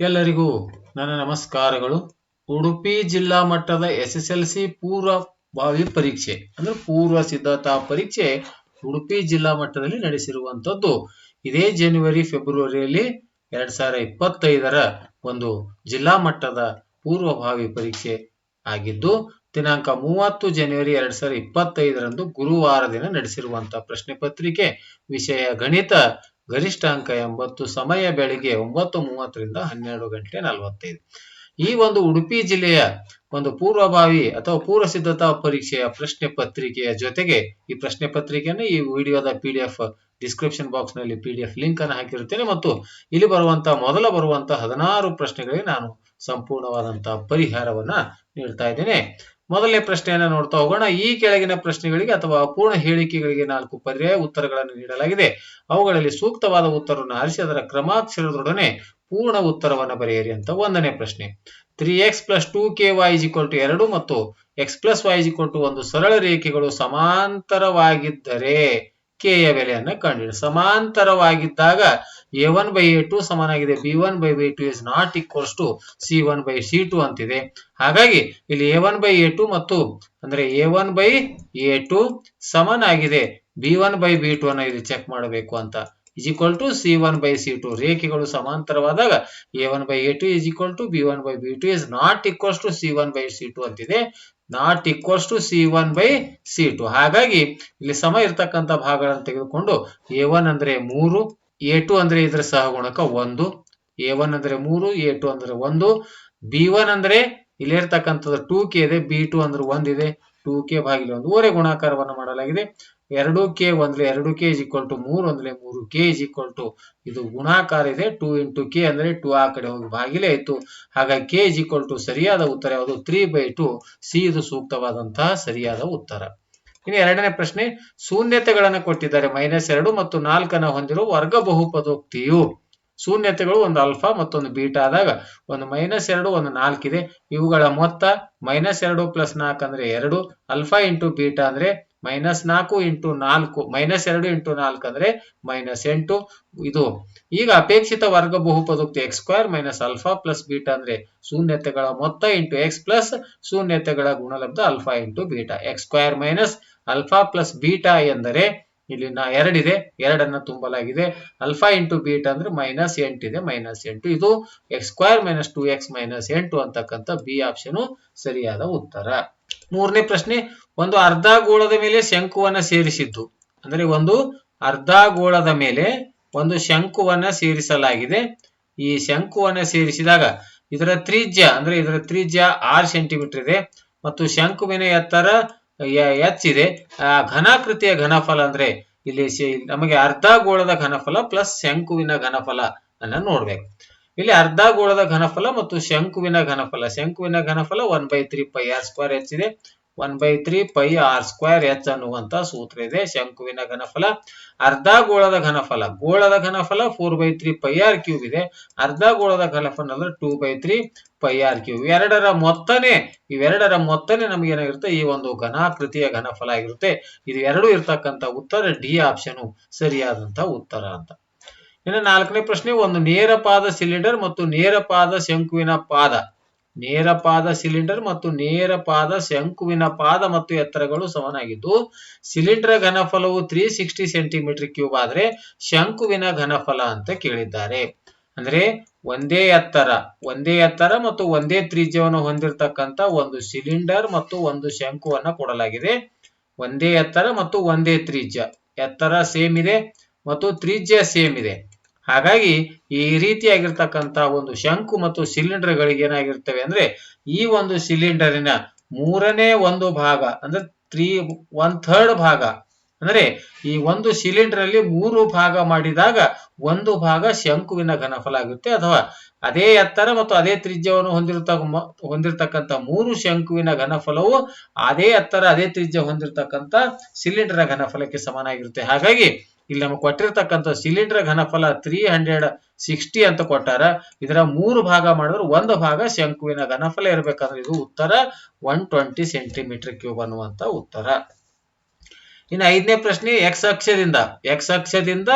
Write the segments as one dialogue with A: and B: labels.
A: ಎಲ್ಲರಿಗೂ ನನ್ನ ನಮಸ್ಕಾರಗಳು. ಉಡುಪಿ ಜಿಲ್ಲಾ ಮಟ್ಟದ ಎಸ್ ಎಸ್ ಎಲ್ ಸಿ ಪೂರ್ವಭಾವಿ ಪರೀಕ್ಷೆ, ಅಂದ್ರೆ ಪೂರ್ವ ಸಿದ್ಧತಾ ಪರೀಕ್ಷೆ ಉಡುಪಿ ಜಿಲ್ಲಾ ಮಟ್ಟದಲ್ಲಿ ನಡೆಸಿರುವಂತದ್ದು ಇದೇ ಜನವರಿ ಫೆಬ್ರವರಿಯಲ್ಲಿ ಎರಡ್ ಸಾವಿರದ ಇಪ್ಪತ್ತೈದರ ಒಂದು ಜಿಲ್ಲಾ ಮಟ್ಟದ ಪೂರ್ವಭಾವಿ ಪರೀಕ್ಷೆ ಆಗಿದ್ದು, ದಿನಾಂಕ ಮೂವತ್ತು ಜನವರಿ ಎರಡ್ ಸಾವಿರದ ಇಪ್ಪತ್ತೈದರಂದು ಗುರುವಾರ ದಿನ ನಡೆಸಿರುವಂತಹ ಪ್ರಶ್ನೆ ಪತ್ರಿಕೆ ವಿಷಯ ಗಣಿತ ಗರಿಷ್ಠ ಅಂಕ ಎಂಬತ್ತು, ಸಮಯ ಬೆಳಿಗ್ಗೆ ಒಂಬತ್ತು ಮೂವತ್ತರಿಂದ ಹನ್ನೆರಡು ಗಂಟೆ ನಲವತ್ತೈದು. ಈ ಒಂದು ಉಡುಪಿ ಜಿಲ್ಲೆಯ ಒಂದು ಪೂರ್ವಭಾವಿ ಅಥವಾ ಪೂರ್ವ ಸಿದ್ಧತಾ ಪರೀಕ್ಷೆಯ ಪ್ರಶ್ನೆ ಪತ್ರಿಕೆಯ ಜೊತೆಗೆ ಈ ಪ್ರಶ್ನೆ ಪತ್ರಿಕೆಯನ್ನು ಈ ವಿಡಿಯೋದ ಪಿ ಡಿ ಎಫ್ ಡಿಸ್ಕ್ರಿಪ್ಷನ್ ಬಾಕ್ಸ್ನಲ್ಲಿ ಪಿ ಡಿ ಎಫ್ ಲಿಂಕ್ ಅನ್ನು ಹಾಕಿರುತ್ತೇನೆ ಮತ್ತು ಇಲ್ಲಿ ಬರುವಂತಹ ಮೊದಲ ಬರುವಂತಹ ಹದಿನಾರು ಪ್ರಶ್ನೆಗಳಿಗೆ ನಾನು ಸಂಪೂರ್ಣವಾದಂತಹ ಪರಿಹಾರವನ್ನ ನೀಡ್ತಾ ಇದ್ದೇನೆ. ಮೊದಲನೇ ಪ್ರಶ್ನೆಯನ್ನ ನೋಡ್ತಾ ಹೋಗೋಣ. ಈ ಕೆಳಗಿನ ಪ್ರಶ್ನೆಗಳಿಗೆ ಅಥವಾ ಅಪೂರ್ಣ ಹೇಳಿಕೆಗಳಿಗೆ ನಾಲ್ಕು ಪರ್ಯಾಯ ಉತ್ತರಗಳನ್ನು ನೀಡಲಾಗಿದೆ. ಅವುಗಳಲ್ಲಿ ಸೂಕ್ತವಾದ ಉತ್ತರವನ್ನು ಆರಿಸಿ, ಅದರ ಕ್ರಮಾಕ್ಷರದೊಡನೆ ಪೂರ್ಣ ಉತ್ತರವನ್ನು ಬರೆಯಿರಿ ಅಂತ ಒಂದನೇ ಪ್ರಶ್ನೆ. Three X plus two K Y equal to ಎರಡು ಮತ್ತು X plus Y equal to ಒಂದು ಸರಳ ರೇಖೆಗಳು ಸಮಾಂತರವಾಗಿದ್ದರೆ ಕೆ ಯ ಬೆಲೆಯನ್ನು ಕಂಡುಹಿಡಿ ಸಮಾಂತರವಾಗಿದ್ದಾಗ A one by A two ಸಮನಾಗಿದೆ B one by B two is not equals to C one by C two ಅಂತಿದೆ ಹಾಗಾಗಿ ಇಲ್ಲಿ A one by A two ಮತ್ತು ಅಂದ್ರೆ A one by A two ಸಮನಾಗಿದೆ B one by B two ಅನ್ನ ಇಲ್ಲಿ check ಮಾಡಬೇಕು ಅಂತ is equal to c one by c two ರೇಖೆಗಳು ಸಮಾಂತರವಾದಾಗ a one by a two is equal to b one by b two is not equals to c one by c two ಅಂತಿದೆ not equals to c one by c two ಹಾಗಾಗಿ ಇಲ್ಲಿ ಸಮ ಇರ್ತಕ್ಕಂಥ ಭಾಗಗಳನ್ನು ತೆಗೆದುಕೊಂಡು A one ಅಂದ್ರೆ ಮೂರು A to ಅಂದ್ರೆ ಇದರ ಸಹಗುಣಕ ಒಂದು ಎ ಒನ್ ಅಂದ್ರೆ ಮೂರು ಎ ಟು ಅಂದ್ರೆ ಒಂದು ಬಿ ಒನ್ ಅಂದ್ರೆ ಇಲ್ಲಿರ್ತಕ್ಕಂಥದ್ದು ಟೂ ಕೆ ಇದೆ ಬಿ ಟು ಅಂದ್ರೆ ಒಂದಿದೆ ಟೂ ಕೆ ಬಾಗಿಲು ಒಂದು. ಓರೆ ಗುಣಾಕಾರವನ್ನು ಮಾಡಲಾಗಿದೆ. ಎರಡು ಕೆ ಒಂದ್ರೆ ಎರಡು ಕೆ ಇಸ್ ಈಕ್ವಲ್ ಟು ಮೂರು ಅಂದ್ರೆ ಮೂರು ಕೆ ಇಸ್ ಈಕ್ವಲ್ ಟು ಇದು ಗುಣಾಕಾರ ಇದೆ. ಟೂ ಇಂಟು ಕೆ ಅಂದ್ರೆ ಟೂ ಆ ಕಡೆ ಹೋಗಿ ಬಾಗಿಲೇ ಆಯ್ತು ಹಾಗಾಗಿ ಕೆ ಇಸ್ ಈಕ್ವಲ್ ಟು ಸರಿಯಾದ ಉತ್ತರ ಯಾವುದು? ತ್ರೀ ಬೈ ಟು ಸಿ ಇದು ಸೂಕ್ತವಾದಂತಹ ಸರಿಯಾದ ಉತ್ತರ. ಇನ್ನು ಎರಡನೇ ಪ್ರಶ್ನೆ, ಶೂನ್ಯತೆಗಳನ್ನು ಕೊಟ್ಟಿದ್ದಾರೆ. ಮೈನಸ್ ಎರಡು ಮತ್ತು ನಾಲ್ಕನ್ನು ಹೊಂದಿರುವ ವರ್ಗ ಬಹುಪದೋಕ್ತಿಯು. ಶೂನ್ಯತೆಗಳು ಒಂದು ಅಲ್ಫಾ ಮತ್ತೊಂದು ಬೀಟಾ ಆದಾಗ ಒಂದು ಮೈನಸ್ ಎರಡು, ಒಂದು ನಾಲ್ಕಿದೆ. ಇವುಗಳ ಮೊತ್ತ ಮೈನಸ್ ಎರಡು ಪ್ಲಸ್ ನಾಲ್ಕು ಅಂದ್ರೆ ಎರಡು ಅಲ್ಫಾ ಇಂಟು ಬೀಟಾ ಅಂದ್ರೆ ಮೈನಸ್ ನಾಲ್ಕು ಇಂಟು ನಾಲ್ಕು, ಮೈನಸ್ ಎರಡು ಇಂಟು ನಾಲ್ಕು ಅಂದ್ರೆ ಮೈನಸ್ ಎಂಟು. ಇದು ಈಗ ಅಪೇಕ್ಷಿತ ವರ್ಗ ಬಹುಪದೋಕ್ತಿ x square minus alpha plus beta ಅಂದ್ರೆ ಶೂನ್ಯತೆಗಳ ಮೊತ್ತ ಇಂಟು ಎಕ್ಸ್ ಪ್ಲಸ್ ಶೂನ್ಯತೆಗಳ ಗುಣಲಬ್ಧ alpha into beta. X square minus alpha plus beta ಎಂದರೆ ಇಲ್ಲಿ ನಾ ಎರಡಿದೆ, ಎರಡನ್ನ ತುಂಬಲಾಗಿದೆ. ಅಲ್ಫಾ ಇಂಟು ಬೀಟಾ ಅಂದ್ರೆ ಮೈನಸ್ ಇದೆ ಮೈನಸ್ ಎಂಟು. ಇದು x square minus two x minus ಎಂಟು ಅಂತಕ್ಕಂಥ ಬಿ ಆಪ್ಷನ್ ಸರಿಯಾದ ಉತ್ತರ. ಮೂರನೇ ಪ್ರಶ್ನೆ, ಒಂದು ಅರ್ಧ ಗೋಳದ ಮೇಲೆ ಶಂಕುವನ್ನ ಸೇರಿಸಿದ್ದು. ಅಂದ್ರೆ ಒಂದು ಅರ್ಧ ಗೋಳದ ಮೇಲೆ ಒಂದು ಶಂಕುವನ್ನ ಸೇರಿಸಲಾಗಿದೆ. ಈ ಶಂಕುವನ್ನ ಸೇರಿಸಿದಾಗ ಇದರ ತ್ರಿಜ್ಯ, ಅಂದ್ರೆ ಇದರ ತ್ರಿಜ್ಯ ಆರು ಸೆಂಟಿಮೀಟರ್ ಇದೆ ಮತ್ತು ಶಂಕುವಿನ ಎತ್ತರ ಎಚ್ ಇದೆ. ಆ ಘನಾಕೃತಿಯ ಘನಫಲ ಅಂದ್ರೆ ಇಲ್ಲಿ ನಮಗೆ ಅರ್ಧ ಗೋಳದ ಘನಫಲ ಪ್ಲಸ್ ಶಂಕುವಿನ ಘನಫಲ ಅನ್ನ ನೋಡ್ಬೇಕು. ಇಲ್ಲಿ ಅರ್ಧ ಗೋಳದ ಘನಫಲ ಮತ್ತು ಶಂಕುವಿನ ಘನಫಲ. ಶಂಕುವಿನ ಘನಫಲ one by three pi r square h ಇದೆ. One by three pi r square h ಅನ್ನುವಂತ ಸೂತ್ರ ಇದೆ. ಶಂಕುವಿನ ಘನಫಲ. ಅರ್ಧ ಗೋಳದ ಘನಫಲ. ಗೋಳದ ಘನಫಲ four by three pi r cube ಇದೆ. ಅರ್ಧ ಗೋಳದ ಘನಫಲ ಅಂದ್ರೆ two by three pi r cube ಎರಡರ ಮೊತ್ತನೇ, ಇವೆರಡರ ಮೊತ್ತನೇ ನಮಗೆ ಏನಾಗಿರುತ್ತೆ? ಈ ಒಂದು ಘನಾಕೃತಿಯ ಘನಫಲ ಆಗಿರುತ್ತೆ. ಇದು ಎರಡು ಇರ್ತಕ್ಕಂಥ ಉತ್ತರ ಡಿ ಆಪ್ಷನ್ ಸರಿಯಾದಂತ ಉತ್ತರ ಅಂತ. ಇನ್ನು ನಾಲ್ಕನೇ ಪ್ರಶ್ನೆ, ಒಂದು ನೇರ ಪಾದ ಸಿಲಿಂಡರ್ ಮತ್ತು ನೇರ ಪಾದ ಶಂಕುವಿನ ಪಾದ. ನೇರ ಪಾದ ಸಿಲಿಂಡರ್ ಮತ್ತು ನೇರ ಪಾದ ಶಂಕುವಿನ ಪಾದ ಮತ್ತು ಎತ್ತರಗಳು ಸಮನಾಗಿದ್ದು ಸಿಲಿಂಡರ್ ಘನಫಲವು ತ್ರೀ ಸಿಕ್ಸ್ಟಿ ಸೆಂಟಿಮೀಟರ್ ಕ್ಯೂಬ್ ಆದ್ರೆ ಶಂಕುವಿನ ಘನಫಲ ಅಂತ ಕೇಳಿದ್ದಾರೆ. ಅಂದ್ರೆ ಒಂದೇ ಎತ್ತರ ಒಂದೇ ಎತ್ತರ ಮತ್ತು ಒಂದೇ ತ್ರಿಜ್ಯವನ್ನು ಹೊಂದಿರತಕ್ಕಂತ ಒಂದು ಸಿಲಿಂಡರ್ ಮತ್ತು ಒಂದು ಶಂಕುವನ್ನ ಕೊಡಲಾಗಿದೆ. ಒಂದೇ ಎತ್ತರ ಮತ್ತು ಒಂದೇ ತ್ರಿಜ್ಯ. ಎತ್ತರ ಸೇಮ್ ಇದೆ ಮತ್ತು ತ್ರಿಜ್ಯ ಸೇಮ್ ಇದೆ. ಹಾಗಾಗಿ ಈ ರೀತಿಯಾಗಿರ್ತಕ್ಕಂಥ ಒಂದು ಶಂಕು ಮತ್ತು ಸಿಲಿಂಡರ್ ಗಳಿಗೆ ಏನಾಗಿರ್ತವೆ ಅಂದ್ರೆ ಈ ಒಂದು ಸಿಲಿಂಡರಿನ ಮೂರನೇ ಒಂದು ಭಾಗ ಅಂದ್ರೆ ತ್ರೀ ಒನ್ ಥರ್ಡ್ ಭಾಗ ಅಂದ್ರೆ ಈ ಒಂದು ಸಿಲಿಂಡರ್ ಅಲ್ಲಿ ಮೂರು ಭಾಗ ಮಾಡಿದಾಗ ಒಂದು ಭಾಗ ಶಂಕುವಿನ ಘನಫಲ ಆಗುತ್ತೆ ಅಥವಾ ಅದೇ ಎತ್ತರ ಮತ್ತು ಅದೇ ತ್ರಿಜ್ಯವನ್ನು ಹೊಂದಿರತ ಹೊಂದಿರತಕ್ಕಂತ ಮೂರು ಶಂಕುವಿನ ಘನಫಲವು ಅದೇ ಎತ್ತರ, ಅದೇ ತ್ರಿಜ್ಯ ಹೊಂದಿರತಕ್ಕಂತ ಸಿಲಿಂಡರ್ ಘನಫಲಕ್ಕೆ ಸಮನಾಗಿರುತ್ತೆ. ಹಾಗಾಗಿ ಇಲ್ಲಿ ನಮಗೆ ಕೊಟ್ಟಿರ್ತಕ್ಕಂಥ ಸಿಲಿಂಡರ್ ಘನಫಲ ತ್ರೀ ಹಂಡ್ರೆಡ್ ಸಿಕ್ಸ್ಟಿ ಅಂತ ಕೊಟ್ಟಾರ. ಇದರ ಮೂರು ಭಾಗ ಮಾಡಿದ್ರೆ. ಒಂದು ಭಾಗ ಶಂಕುವಿನ ಘನಫಲ ಇರಬೇಕಾದ್ರೆ ಇದು ಉತ್ತರ ಒನ್ ಟ್ವೆಂಟಿ ಸೆಂಟಿಮೀಟರ್ ಕ್ಯೂಬ್ ಅನ್ನುವಂತ ಉತ್ತರ. ಇನ್ನು ಐದನೇ ಪ್ರಶ್ನೆ ಎಕ್ಸ್ ಅಕ್ಷದಿಂದ. ಎಕ್ಸ್ ಅಕ್ಷದಿಂದ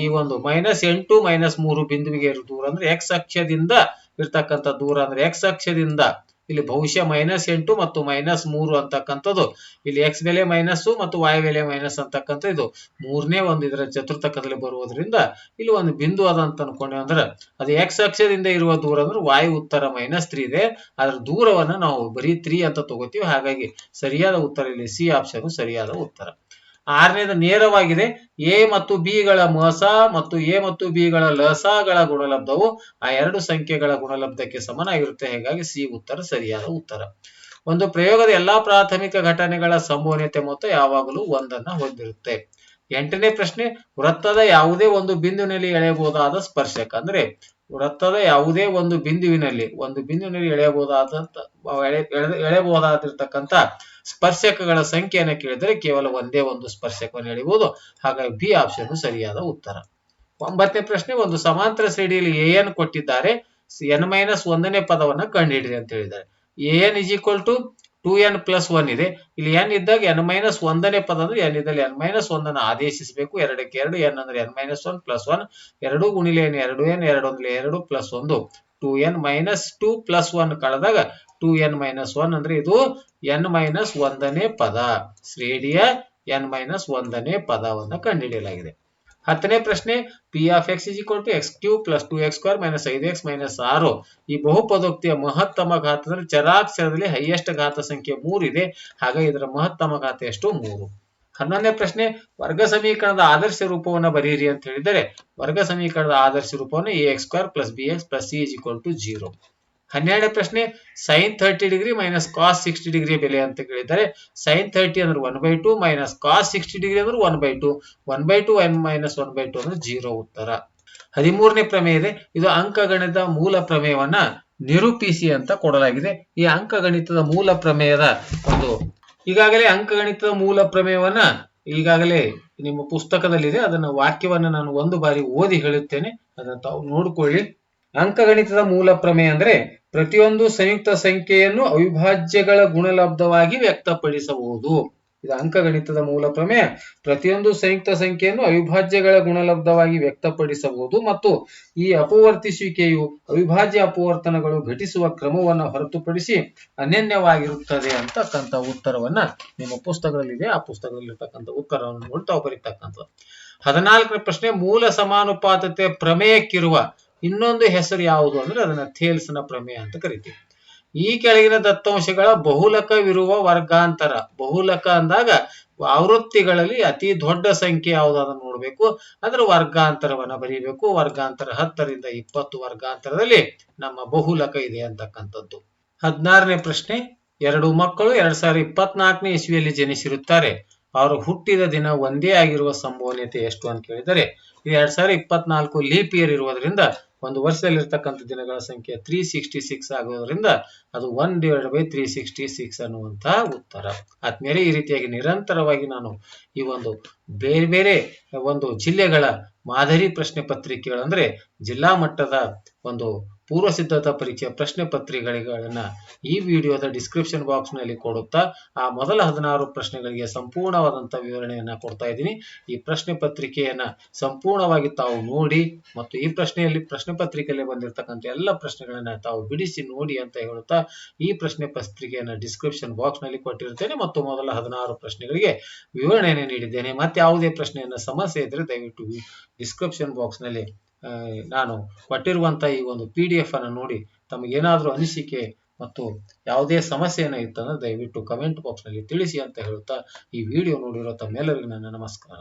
A: ಈ ಒಂದು ಮೈನಸ್ ಎಂಟು ಮೈನಸ್ ಮೂರು ಬಿಂದುವಿಗೆ ಇರೋ ದೂರ ಅಂದ್ರೆ ಎಕ್ಸ್ ಅಕ್ಷದಿಂದ ಇರ್ತಕ್ಕಂಥ ದೂರ ಅಂದ್ರೆ ಎಕ್ಸ್ ಅಕ್ಷದಿಂದ. ಇಲ್ಲಿ ಬಹುಶಃ ಮೈನಸ್ ಎಂಟು ಮತ್ತು ಮೈನಸ್ ಮೂರು ಅಂತಕ್ಕಂಥದ್ದು. ಇಲ್ಲಿ ಎಕ್ಸ್ ಬೆಲೆ ಮೈನಸ್ ಮತ್ತು ವಾಯ್ ಬೆಲೆ ಮೈನಸ್ ಅಂತಕ್ಕಂಥ ಇದು ಮೂರನೇ ಒಂದು ಇದರ ಚತುರ್ಥಕದಲ್ಲಿ ಬರುವುದರಿಂದ ಇಲ್ಲಿ ಒಂದು ಬಿಂದು ಅದ ಅಂತ ಅನ್ಕೊಂಡೆ ಅಂದ್ರೆ ಅದು ಎಕ್ಸ್ ಅಕ್ಷದಿಂದ ಇರುವ ದೂರ ಅಂದ್ರೆ ವಾಯು ಉತ್ತರ ಮೈನಸ್ ತ್ರೀ ಇದೆ. ಅದರ ದೂರವನ್ನ ನಾವು ಬರೀ ತ್ರೀ ಅಂತ ತಗೋತೀವಿ. ಹಾಗಾಗಿ ಸರಿಯಾದ ಉತ್ತರ ಇಲ್ಲಿ ಸಿ ಆಪ್ಷನ್ ಸರಿಯಾದ ಉತ್ತರ. ಆರನೇದು ನೇರವಾಗಿದೆ. ಎ ಮತ್ತು ಬಿ ಗಳ ಮಸ ಮತ್ತು ಎ ಮತ್ತು ಬಿ ಗಳ ಲಸಗಳ ಗುಣಲಬ್ಧವು ಆ ಎರಡು ಸಂಖ್ಯೆಗಳ ಗುಣಲಬ್ಧಕ್ಕೆ ಸಮನಾಗಿರುತ್ತೆ. ಹೀಗಾಗಿ ಸಿ ಉತ್ತರ ಸರಿಯಾದ ಉತ್ತರ. ಒಂದು ಪ್ರಯೋಗದ ಎಲ್ಲಾ ಪ್ರಾಥಮಿಕ ಘಟನೆಗಳ ಸಂಭವನೀಯತೆ ಮೊತ್ತ ಯಾವಾಗಲೂ ಒಂದನ್ನ ಹೊಂದಿರುತ್ತೆ. ಎಂಟನೇ ಪ್ರಶ್ನೆ, ವೃತ್ತದ ಯಾವುದೇ ಒಂದು ಬಿಂದುವಿನಲ್ಲಿ ಎಳೆಯಬಹುದಾದ ಸ್ಪರ್ಶಕ ಅಂದ್ರೆ ವೃತ್ತದ ಯಾವುದೇ ಒಂದು ಬಿಂದುವಿನಲ್ಲಿ ಒಂದು ಬಿಂದುವಿನಲ್ಲಿ ಎಳೆಯಬಹುದಾದ ಎಳೆ, ಎಳೆ- ಎಳೆಯಬಹುದಾದಿರ್ತಕ್ಕಂಥ ಸ್ಪರ್ಶಕಗಳ ಸಂಖ್ಯೆಯನ್ನು ಕೇಳಿದರೆ ಕೇವಲ ಒಂದೇ ಒಂದು ಸ್ಪರ್ಶಕವನ್ನು ಎಳೆಯಬಹುದು. ಹಾಗಾಗಿ ಬಿ ಆಪ್ಷನ್ ಸರಿಯಾದ ಉತ್ತರ. ಒಂಬತ್ತನೇ ಪ್ರಶ್ನೆ, ಒಂದು ಸಮಾಂತರ ಶ್ರೇಣಿಯಲ್ಲಿ ಎ ಎನ್ ಕೊಟ್ಟಿದ್ದಾರೆ. ಎನ್ ಮೈನಸ್ ಒಂದನೇ ಪದವನ್ನು ಕಂಡುಹಿಡಿರಿ ಅಂತ ಹೇಳಿದ್ದಾರೆ. A n is equal to two n plus one ಇದೆ. ಇಲ್ಲಿ ಎನ್ ಇದ್ದಾಗ ಎನ್ ಮೈನಸ್ ಒಂದನೇ ಪದ ಅಂದ್ರೆ ಎನ್ ಇದ್ದಲ್ಲಿ ಎನ್ ಮೈನಸ್ ಒಂದನ್ನು ಆದೇಶಿಸಬೇಕು. ಎರಡಕ್ಕೆ ಎರಡು, ಎನ್ ಅಂದ್ರೆ n minus one plus one ಎರಡು ಗುಣಿಲೆ ಎರಡು ಎನ್, ಎರಡು ಅಂದ್ರೆ ಎರಡು ಪ್ಲಸ್ ಒಂದು. Two n minus two plus one ಕಳೆದಾಗ two N minus one ಅಂದ್ರೆ ಇದು ಎನ್ ಮೈನಸ್ ಒಂದನೇ ಪದ. ಶ್ರೇಣಿಯ ಎನ್ ಮೈನಸ್ ಒಂದನೇ ಪದವನ್ನು ಕಂಡುಹಿಡಿಯಲಾಗಿದೆ. ಹತ್ತನೇ ಪ್ರಶ್ನೆ p of x is equal to x cube plus two x square minus ಐದು ಎಕ್ಸ್ ಮೈನಸ್ ಆರು. ಈ ಬಹುಪದೋಕ್ತಿಯ ಮಹತ್ತಮ ಘಾತ ಅಂದ್ರೆ ಚರಾಕ್ಷರದಲ್ಲಿ ಹೈಯೆಸ್ಟ್ ಘಾತ ಸಂಖ್ಯೆ ಮೂರು ಇದೆ. ಹಾಗೆ ಇದರ ಮಹತ್ತಮ ಘಾತ ಎಷ್ಟು? ಮೂರು. ಹನ್ನೊಂದನೇ ಪ್ರಶ್ನೆ, ವರ್ಗ ಸಮೀಕರಣದ ಆದರ್ಶ ರೂಪವನ್ನು ಬರೆಯಿರಿ ಅಂತ ಹೇಳಿದರೆ, ವರ್ಗ ಸಮೀಕರಣದ ಆದರ್ಶ ರೂಪವನ್ನು a x square plus b x plus c is equal to zero ಹನ್ನೆರಡನೇ ಪ್ರಶ್ನೆ sine thirty degree minus cos sixty degree ಬೆಲೆ ಅಂತ ಕೇಳಿದ್ದಾರೆ. ಸೈನ್ ಥರ್ಟಿ ಅಂದ್ರೆ one by two minus cos sixty degree ಅಂದ್ರೆ one by two one by two and minus one by two ಅಂದ್ರೆ zero ಉತ್ತರ. ಹದಿಮೂರನೇ ಪ್ರಮೇಯ ಇದೆ. ಇದು ಅಂಕಗಣಿತದ ಮೂಲ ಪ್ರಮೇಯವನ್ನ ನಿರೂಪಿಸಿ ಅಂತ ಕೊಡಲಾಗಿದೆ. ಈ ಅಂಕಗಣಿತದ ಮೂಲ ಪ್ರಮೇಯದ ಒಂದು ಈಗಾಗಲೇ ಅಂಕಗಣಿತದ ಮೂಲ ಪ್ರಮೇಯವನ್ನ ಈಗಾಗಲೇ ನಿಮ್ಮ ಪುಸ್ತಕದಲ್ಲಿದೆ. ಅದನ್ನ ವಾಕ್ಯವನ್ನ ನಾನು ಒಂದು ಬಾರಿ ಓದಿ ಹೇಳುತ್ತೇನೆ. ಅದನ್ನ ತಾವು ನೋಡಿಕೊಳ್ಳಿ. ಅಂಕಗಣಿತದ ಮೂಲ ಪ್ರಮೇಯ ಅಂದ್ರೆ ಪ್ರತಿಯೊಂದು ಸಂಯುಕ್ತ ಸಂಖ್ಯೆಯನ್ನು ಅವಿಭಾಜ್ಯಗಳ ಗುಣಲಬ್ಧವಾಗಿ ವ್ಯಕ್ತಪಡಿಸಬಹುದು. ಇದು ಅಂಕಗಣಿತದ ಮೂಲ ಪ್ರಮೇಯ. ಪ್ರತಿಯೊಂದು ಸಂಯುಕ್ತ ಸಂಖ್ಯೆಯನ್ನು ಅವಿಭಾಜ್ಯಗಳ ಗುಣಲಬ್ಧವಾಗಿ ವ್ಯಕ್ತಪಡಿಸಬಹುದು ಮತ್ತು ಈ ಅಪವರ್ತಿಸುವಿಕೆಯು ಅವಿಭಾಜ್ಯ ಅಪವರ್ತನಗಳು ಘಟಿಸುವ ಕ್ರಮವನ್ನು ಹೊರತುಪಡಿಸಿ ಅನನ್ಯವಾಗಿರುತ್ತದೆ ಅಂತಕ್ಕಂಥ ಉತ್ತರವನ್ನ ನಿಮ್ಮ ಪುಸ್ತಕದಲ್ಲಿದೆ. ಆ ಪುಸ್ತಕದಲ್ಲಿರ್ತಕ್ಕಂಥ ಉತ್ತರವನ್ನು ನೋಡ್ತಾ ಬರೀತಕ್ಕಂಥದ್ದು ಹದಿನಾಲ್ಕನೇ ಪ್ರಶ್ನೆ, ಮೂಲ ಸಮಾನುಪಾತತೆ ಪ್ರಮೇಯಕ್ಕಿರುವ ಇನ್ನೊಂದು ಹೆಸರು ಯಾವುದು ಅಂದ್ರೆ ಅದನ್ನ ಥೇಲ್ಸ್ನ ಪ್ರಮೇಯ ಅಂತ ಕರಿತೀವಿ. ಈ ಕೆಳಗಿನ ದತ್ತಾಂಶಗಳ ಬಹುಲಕವಿರುವ ವರ್ಗಾಂತರ. ಬಹುಲಕ ಅಂದಾಗ ಆವೃತ್ತಿಗಳಲ್ಲಿ ಅತಿ ದೊಡ್ಡ ಸಂಖ್ಯೆ ಯಾವುದು ನೋಡಬೇಕು. ಅದ್ರ ವರ್ಗಾಂತರವನ್ನ ಬರೀಬೇಕು. ವರ್ಗಾಂತರ ಹತ್ತರಿಂದ ಇಪ್ಪತ್ತು ವರ್ಗಾಂತರದಲ್ಲಿ ನಮ್ಮ ಬಹುಲಕ ಇದೆ ಅಂತಕ್ಕಂಥದ್ದು. ಹದಿನಾರನೇ ಪ್ರಶ್ನೆ. ಎರಡು ಮಕ್ಕಳು ಎರಡ್ ಸಾವಿರದ ಇಪ್ಪತ್ನಾಲ್ಕನೇ ಇಸ್ವಿಯಲ್ಲಿ ಜನಿಸಿರುತ್ತಾರೆ. ಅವರು ಹುಟ್ಟಿದ ದಿನ ಒಂದೇ ಆಗಿರುವ ಸಂಭವನೀಯತೆ ಎಷ್ಟು ಅಂತ ಕೇಳಿದರೆ ಎರಡ್ ಸಾವಿರದ ಇಪ್ಪತ್ನಾಲ್ಕು ಲೀಪ್ ಇಯರ್ ಇರುವುದರಿಂದ ಒಂದು ವರ್ಷದಲ್ಲಿ ಇರ್ತಕ್ಕಂಥ ದಿನಗಳ ಸಂಖ್ಯೆ ತ್ರೀ ಸಿಕ್ಸ್ಟಿ ಸಿಕ್ಸ್ ಆಗೋದ್ರಿಂದ ಅದು one divide by three sixty six ಅನ್ನುವಂತಹ ಉತ್ತರ. ಆದ್ಮೇಲೆ ಈ ರೀತಿಯಾಗಿ ನಿರಂತರವಾಗಿ ನಾನು ಈ ಒಂದು ಬೇರೆ ಬೇರೆ ಒಂದು ಜಿಲ್ಲೆಗಳ ಮಾದರಿ ಪ್ರಶ್ನೆ ಪತ್ರಿಕೆಗಳಂದ್ರೆ ಜಿಲ್ಲಾ ಮಟ್ಟದ ಒಂದು ಪೂರ್ವ ಸಿದ್ಧತಾ ಪರೀಕ್ಷೆಯ ಪ್ರಶ್ನೆ ಪತ್ರಿಕೆಗಳನ್ನು ಈ ವಿಡಿಯೋದ ಡಿಸ್ಕ್ರಿಪ್ಷನ್ ಬಾಕ್ಸ್ನಲ್ಲಿ ಕೊಡುತ್ತಾ ಆ ಮೊದಲ ಹದಿನಾರು ಪ್ರಶ್ನೆಗಳಿಗೆ ಸಂಪೂರ್ಣವಾದಂಥ ವಿವರಣೆಯನ್ನು ಕೊಡ್ತಾ ಇದ್ದೀನಿ. ಈ ಪ್ರಶ್ನೆ ಪತ್ರಿಕೆಯನ್ನು ಸಂಪೂರ್ಣವಾಗಿ ತಾವು ನೋಡಿ ಮತ್ತು ಈ ಪ್ರಶ್ನೆಯಲ್ಲಿ ಪ್ರಶ್ನೆ ಪತ್ರಿಕೆಯಲ್ಲಿ ಬಂದಿರತಕ್ಕಂಥ ಎಲ್ಲ ಪ್ರಶ್ನೆಗಳನ್ನ ತಾವು ಬಿಡಿಸಿ ನೋಡಿ ಅಂತ ಹೇಳುತ್ತಾ ಈ ಪ್ರಶ್ನೆ ಪತ್ರಿಕೆಯನ್ನು ಡಿಸ್ಕ್ರಿಪ್ಷನ್ ಬಾಕ್ಸ್ನಲ್ಲಿ ಕೊಟ್ಟಿರ್ತೇನೆ ಮತ್ತು ಮೊದಲ ಹದಿನಾರು ಪ್ರಶ್ನೆಗಳಿಗೆ ವಿವರಣೆಯನ್ನು ನೀಡಿದ್ದೇನೆ. ಮತ್ತೆ ಯಾವುದೇ ಪ್ರಶ್ನೆಯನ್ನು ಸಮಸ್ಯೆ ಇದ್ದರೆ ದಯವಿಟ್ಟು ಡಿಸ್ಕ್ರಿಪ್ಷನ್ ಬಾಕ್ಸ್ನಲ್ಲಿ ಆ, ನಾನು ಕೊಟ್ಟಿರುವಂತ ಈ ಒಂದು ಪಿ ಡಿ ಎಫ್ ಅನ್ನು ನೋಡಿ ತಮಗೇನಾದ್ರೂ ಅನಿಸಿಕೆ ಮತ್ತು ಯಾವುದೇ ಸಮಸ್ಯೆಯನ್ನು ಇತ್ತಂದ್ರೆ ದಯವಿಟ್ಟು ಕಮೆಂಟ್ ಬಾಕ್ಸ್ನಲ್ಲಿ ತಿಳಿಸಿ ಅಂತ ಹೇಳುತ್ತಾ ಈ ವಿಡಿಯೋ ನೋಡಿರೋ ತಮ್ಮೆಲ್ಲರಿಗೂ ನನ್ನ ನಮಸ್ಕಾರ.